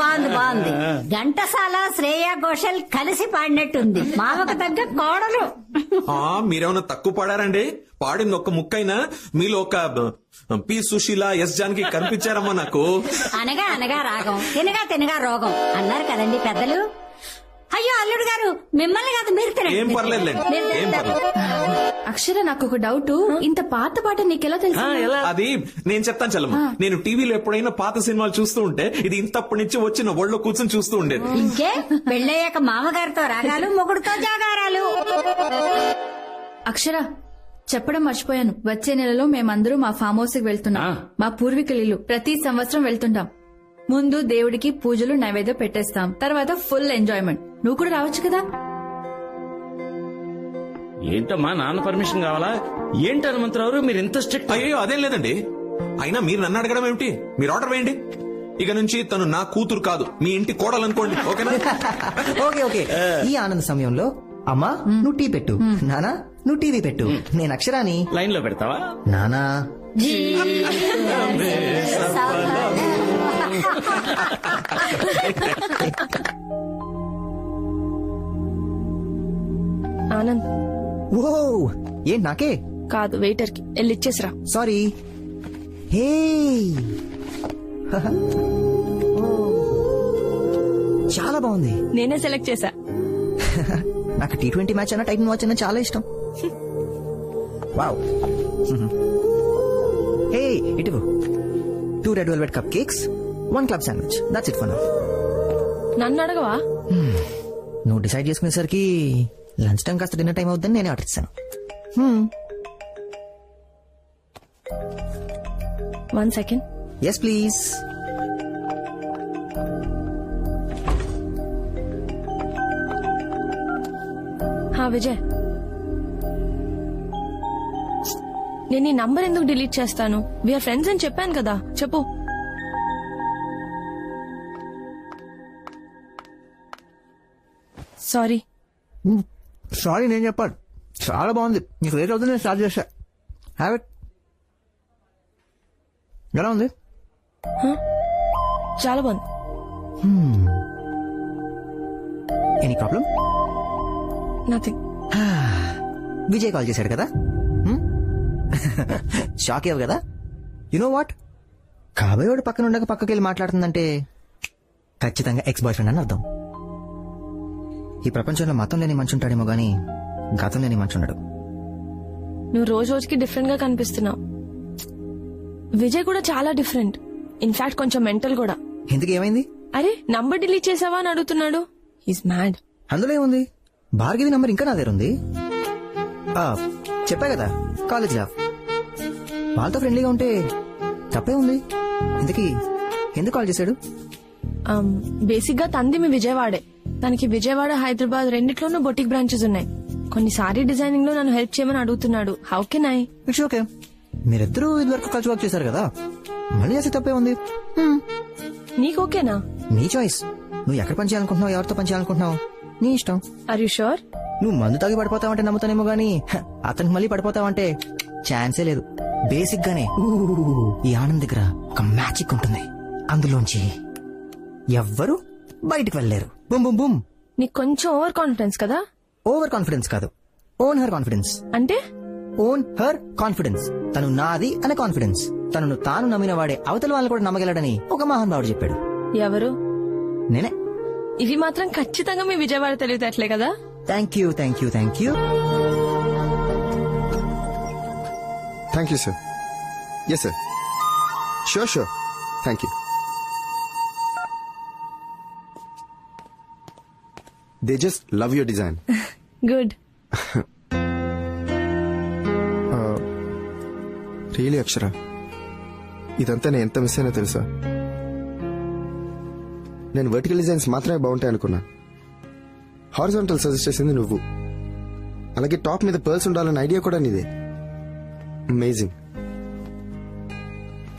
బాగుంది బాగుంది. ఘంటసాల శ్రేయా ఘోషల్ కలిసి పాడినట్టుంది. మామకు తగ్గ కోడలు. ఆ, మీరేమన్నా తక్కువ పాడారండి? పాడింది ఒక్క ముక్కైనా? మీలో ఒక పి సుశీల ఎస్ జాన్కి కనిపించారమ్మా నాకు. అనగా అనగా రాగం తినగా తినగా రోగం. అన్నారు కదండి పెద్దలు. అయ్యో అల్లుడు గారు మిమ్మల్ని కాదు మీరు. ఏం పర్లేదులేండి. పర్లేదు. అక్షర నాకు ఒక డౌట్. ఇంత పాత పాట నీకెలా తెలుసు? అది నేను చెప్తాను చల్లమ్మ. నేను టీవీలో ఎప్పుడైనా పాత సినిమాలు చూస్తూ ఉంటే ఇది ఇంతప్పటి నుంచి వచ్చిన ఒళ్ళో కూర్చొని చూస్తూ ఉండేది. ఇంకే పెళ్ళయ్యాక మామగారితో రాగాలు మొగుడుతో జాగారాలు. అక్షర చెప్పడం మర్చిపోయాను. వచ్చే నెలలో మేమందరూ మా ఫామ్ హౌస్కి వెళ్తున్నాం మా పూర్వీకుల ఇల్లు. ప్రతి సంవత్సరం వెళ్తుంటాం. ముందు దేవుడికి పూజలు నైవేద్యం పెట్టేస్తాం. తర్వాత ఫుల్ ఎంజాయ్మెంట్ నువ్వు కూడా రావచ్చు కదా? ఏంటమ్మా నాన్న పర్మిషన్ కావాలా? ఏంటి హనుమంతరావు మీరు ఇంత స్ట్రిక్ట్ అయ్యో అదేం లేదండి. అయినా మీరు నన్ను అడగడం ఏమిటి? మీరు ఆర్డర్ వేయండి. ఇక నుంచి తను నా కూతురు కాదు. మీ ఇంటి కోడలు అనుకోండి. ఓకేనా? Okay okay. ఈ ఆనంద సమయంలో అమ్మా నువ్వు టీ పెట్టు. నానా నువ్వు టీవీ పెట్టు. నేను అక్షరాని లైన్లో పెడతావా? నానా. ఆనంద్. ఓ ఏంటి నాకే? కాదు వెయిటర్కి వెళ్ళి ఇచ్చేసిరా. సారీ హే చాలా బాగుంది. నేనే సెలెక్ట్ చేశా. నాకు టీ ట్వంటీ మ్యాచ్ అన్న టైటన్ వాచ్ అన్న చాలా ఇష్టం. వావ్ హే ఇటు two red velvet cupcakes one club sandwich that's it for now నన్ను అడగవా? నువ్వు డిసైడ్ చేసుకునేసరికి లంచ్ టైం కాస్త డిన్నర్ టైం అవుతుందని నేనే ఆర్డర్ ఇస్తాను వన్ సెకండ్ ఎస్ ప్లీజ్ హా విజయ్ నేను ఈ నంబర్ ఎందుకు డిలీట్ చేస్తాను? వీఆర్ ఫ్రెండ్స్ అని చెప్పాను కదా. చెప్పు. సారీ సారీ నేను చెప్పాను. చాలా బాగుంది. నీకు లేట్ అవుతుంది నేను స్టార్ట్ చేశా. హ్యావ్ ఇట్ ఎలా ఉంది? చాలా బాగుంది. Any problem nothing Vijay call చేశాడు కదా? షాక్ అయ్యావు కదా? నో వాట్ కాబోయేవాడు పక్కన ఉండక పక్కకి వెళ్ళి మాట్లాడుతుందంటే ఖచ్చితంగా ఎక్స్ బాయ్ ఫ్రెండ్ అని అర్థం. ఈ ప్రపంచంలో మతం లేని మనిషి ఉంటాడేమో గానీ గతం లేని మనిషి ఉండడు నువ్వు రోజు రోజుకి డిఫరెంట్గా కనిపిస్తున్నావు. విజయ్ కూడా చాలా డిఫరెంట్. ఇన్ఫాక్ట్ కొంచెం మెంటల్ కూడా. ఎందుకు ఏమైంది? అరే నంబర్ డిలీట్ చేసావా అని అడుగుతున్నాడు. ఈస్ మ్యాడ్ అందులో ఏముంది? భార్గవి నంబర్ ఇంకా నా దగ్గర ఉంది. ఆ, చెప్పా కదా కాలేజ్ లా. వాళ్ళతో ఫ్రెండ్లీగా ఉంటే తప్పే ఉంది. ఇంతకీ ఎందుకు కాల్ చేశాడు? బేసిక్గా తంది మీ విజయవాడే. తనకి విజయవాడ హైదరాబాద్ రెండిట్లోనూ బొటిక్ బ్రాంచెస్ ఉన్నాయి. కొన్ని సారీ డిజైనింగ్లో నన్ను హెల్ప్ చేయమని అడుగుతున్నాడు. How can I it's okay మీరిద్దరూ ఇదివరకు కలిసి వర్క్ చేశారు కదా? మళ్ళీ చేస్తే తప్పే ఉంది. హ్మ్. నీకు ఓకేనా? నీ చాయిస్ నువ్వు ఎక్కడ పని చేయాలనుకుంటున్నావు? ఎవరితో పని చేయాలనుకుంటున్నావు? నీ ఇష్టం. ఆర్ యు షూర్ నువ్వు మందు తాగి పడిపోతావంటే నమ్ముతానేమో గానీ అతనికి మళ్ళీ పడిపోతావంటే ఛాన్సే లేదు. బేసిక్ గానే. ఈ ఆనంద్ దగ్గర ఒక మ్యాజిక్ ఉంటుంది. అందులోంచి ఎవ్వరు బయటికి వెళ్ళలేరు. Boom boom boom. నీకు కొంచెం ఓవర్ కాన్ఫిడెన్స్ కదా? ఓవర్ కాన్ఫిడెన్స్ కాదు. ఓన్ హర్ కాన్ఫిడెన్స్ అంటే? ఓన్ హర్ కాన్ఫిడెన్స్ తను నాది అనే కాన్ఫిడెన్స్ తనను తాను నమ్మిన వాడే అవతల వాళ్ళు కూడా నమ్మగలడని ఒక మహానుభావుడు చెప్పాడు. ఎవరు? నేనే. ఇవి మాత్రం ఖచ్చితంగా మీ విజయవాడ తెలివితేటలే కదా? Thank you thank you thank you thank you sir yes sir sure sure thank you they just love your design good really Akshara ఇదంతా నేను ఎంత మిస్ అయినా తెలుసా? నేను వర్టికల్ డిజైన్స్ మాత్రమే బాగుంటాయి అనుకున్నా. హారిజాంటల్ సజెస్ట్ చేసింది నువ్వు. అలాగే టాప్ మీద పర్ల్స్ ఉండాలన్న ఐడియా కూడా నీదే. అమేజింగ్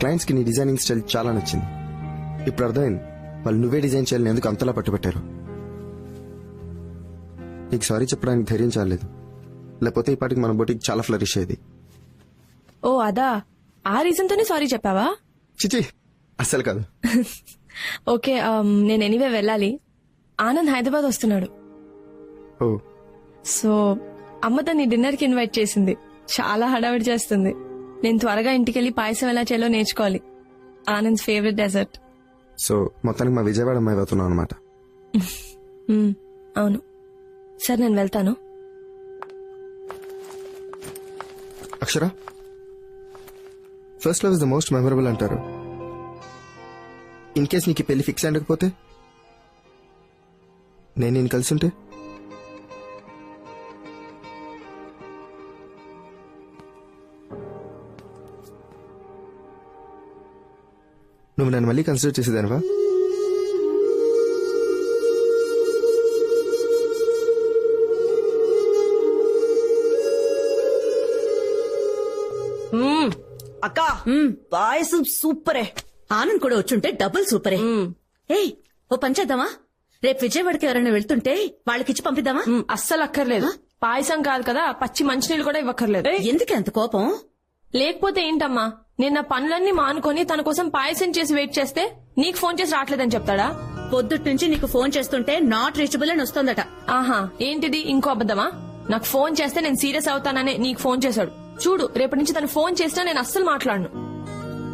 క్లయింట్స్కి నీ డిజైనింగ్ స్టైల్ చాలా నచ్చింది. ఇప్పుడు అర్థమైంది. వాళ్ళు నువ్వే డిజైన్ చేయాలని ఎందుకు అంతలా పట్టుబట్టారు? నీకు సారీ చెప్పడానికి ధైర్యం చాలేదు లేకపోతే ఈ పాటికి మన బొటికి చాలా ఫ్లరిష్ అయ్యేది. ఓ అదా? ఆ రీజన్ తోనే సారీ చెప్పావా? చిచి అస్సలు కాదు. ఓకే నేను ఎనీవే వెళ్ళాలి. ఆనంద్ హైదరాబాద్ వస్తున్నాడు. ఓ. సో అమ్మ తన్ని డిన్నర్కి ఇన్వైట్ చేసింది. చాలా హడావిడి చేస్తుంది. నేను త్వరగా ఇంటికెళ్ళి పాయసం ఎలా చేయాలో నేర్చుకోవాలి. ఆనంద్ ఫేవరెట్ డెజర్ట్ సో మొత్తానికి మా విజయవాడ అమ్మాయి అవుతున్నావు అనమాట అవును. సార్ నేను వెళ్తాను. Akshara? First love is the most memorable అంటారు. ఇన్ కేస్ నీకు పెళ్ళి ఫిక్స్ అయ్యకపోతే? నేను నేను కలిసి ఉంటే నువ్వు నన్ను మళ్ళీ కన్సిడర్ చేసేదానివా? పాయసం సూపరే. ఆనంద్ కూడా వచ్చుంటే డబుల్ సూపరే. ఏయ్ ఓ పంచేద్దామా రేపు విజయవాడకి ఎవరైనా వెళ్తుంటే వాళ్ళకిచ్చి పంపిద్దామా? అస్సలు అక్కర్లేదు. పాయసం కాదు కదా పచ్చి మంచినీళ్ళు కూడా ఇవ్వక్కర్లేదు. ఎందుకు అంత కోపం? లేకపోతే ఏంటమ్మా నేను నా పనులన్నీ మానుకొని తన కోసం పాయసం చేసి వెయిట్ చేస్తే నీకు ఫోన్ చేసి రావట్లేదని చెప్తాడా? పొద్దుట్ నుంచి నీకు ఫోన్ చేస్తుంటే నాట్ రీచబుల్ అని వస్తోందట. ఆహా ఏంటిది? ఇంకో అబద్ధమా? నాకు ఫోన్ చేస్తే నేను సీరియస్ అవుతాననే నీకు ఫోన్ చేశాడు. చూడు రేపటి నుంచి తను ఫోన్ చేసినా నేను అస్సలు మాట్లాడను.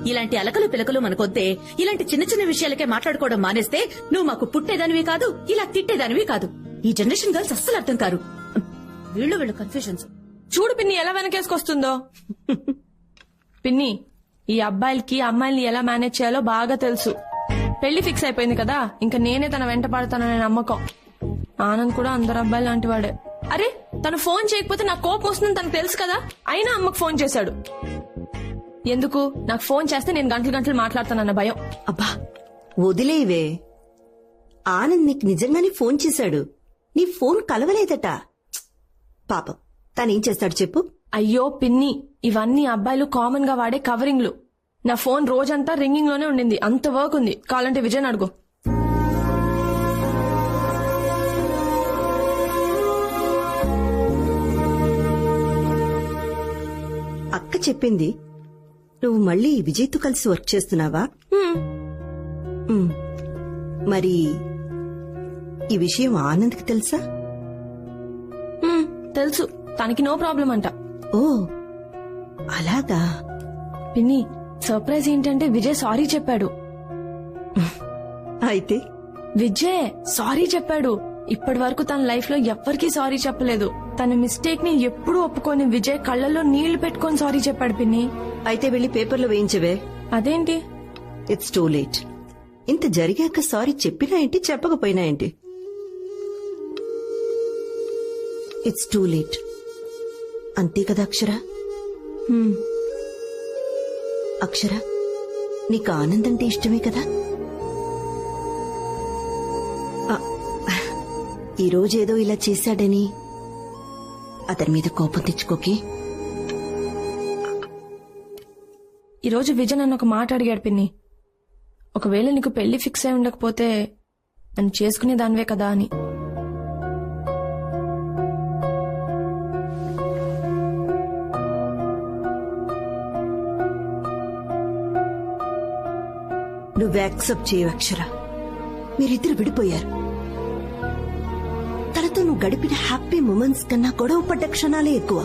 ఇలాంటి అలకలు పిలకలు మనకొద్దే ఇలాంటి చిన్న చిన్న విషయాలకే మాట్లాడుకోవడం మానేస్తే నువ్వు మాకు పుట్టేదానివి కాదు ఇలా తిట్టేదానివి కాదు. ఈ జనరేషన్ గర్ల్స్ అస్సలు అర్థం కారు. వీళ్ళు వీళ్ళు కన్ఫ్యూజన్స్ చూడు పిన్ని ఎలా వెనకేసుకొస్తుందో. పిన్ని ఈ అబ్బాయిలకి అమ్మాయిల్ని ఎలా మేనేజ్ చేయాలో బాగా తెలుసు. పెళ్ళి ఫిక్స్ అయిపోయింది కదా ఇంకా నేనే తన వెంట పడతాననే నమ్మకం. ఆనంద్ కూడా అందరు అబ్బాయి లాంటి వాడే. అరే తను ఫోన్ చేయకపోతే నాకు కోపం వస్తుందని తనకు తెలుసు కదా? అయినా అమ్మకు ఫోన్ చేశాడు. ఎందుకు? నాకు ఫోన్ చేస్తే నేను గంటలు గంటలు మాట్లాడతానన్న భయం. అబ్బా వదిలేవే. ఆనంద్ నీకు నిజంగానే ఫోన్ చేశాడు. నీ ఫోన్ కలవలేదట! పాపం తనేం చేస్తాడు చెప్పు. అయ్యో పిన్ని ఇవన్నీ అబ్బాయిలు కామన్గా వాడే కవరింగ్లు నా ఫోన్ రోజంతా రింగింగ్లోనే ఉండింది. అంత వర్క్ ఉంది. కావాలంటే విజయ్ అడుగు. చెప్పింది నువ్వు మళ్ళీ విజయ్తో కలిసి వర్క్ చేస్తున్నావా? ఉమ్. మరి ఈ విషయం ఆనంద్కి తెలుసా? హ్మ్, తెలుసు. తనకి నో ప్రాబ్లం అంట. ఓ అలాగా? పిన్ని సర్ప్రైజ్ ఏంటంటే విజయ్ సారీ చెప్పాడు. అయితే? విజయ్ సారీ చెప్పాడు. ఇప్పటి వరకు తన లైఫ్లో ఎవ్వరికీ సారీ చెప్పలేదు. తన మిస్టేక్ని ఎప్పుడూ ఒప్పుకొని విజయ్ కళ్ళల్లో నీళ్ళు పెట్టుకొని సారీ చెప్పాడు పిన్ని. అయితే వెళ్ళి పేపర్లో వేయించవే. అదేంటి? ఇట్స్ టూ లేట్ ఇంత జరిగాక సారీ చెప్పినా ఏంటి చెప్పకపోయినా ఏంటి? ఇట్స్ టూ లేట్ అంతే కదా అక్షర? అక్షర నీకు ఆనందంటే ఇష్టమే కదా? ఈ రోజేదో ఇలా చేశాడని. అతని మీద కోపం తెచ్చుకోకే. ఈ రోజు విజయ్ నన్ను ఒక మాట అడిగాడు పిన్ని. ఒకవేళ నీకు పెళ్ళి ఫిక్స్ అయి ఉండకపోతే నన్ను చేసుకునే దానివే కదా అని. నువ్వు యాక్సెప్ట్ చేయవు అక్షర. మీరిద్దరు విడిపోయారు. తనతో నువ్వు గడిపిన హ్యాపీ మూమెంట్స్ కన్నా గొడవ పడ్డ క్షణాలే ఎక్కువ.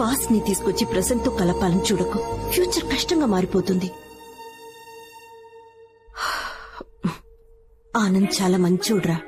పాస్ని తీసుకొచ్చి ప్రెసెంట్తో కలపాలని చూడకు. ఫ్యూచర్ కష్టంగా మారిపోతుంది. ఆనంద్ చాలా మంచోడ్రా.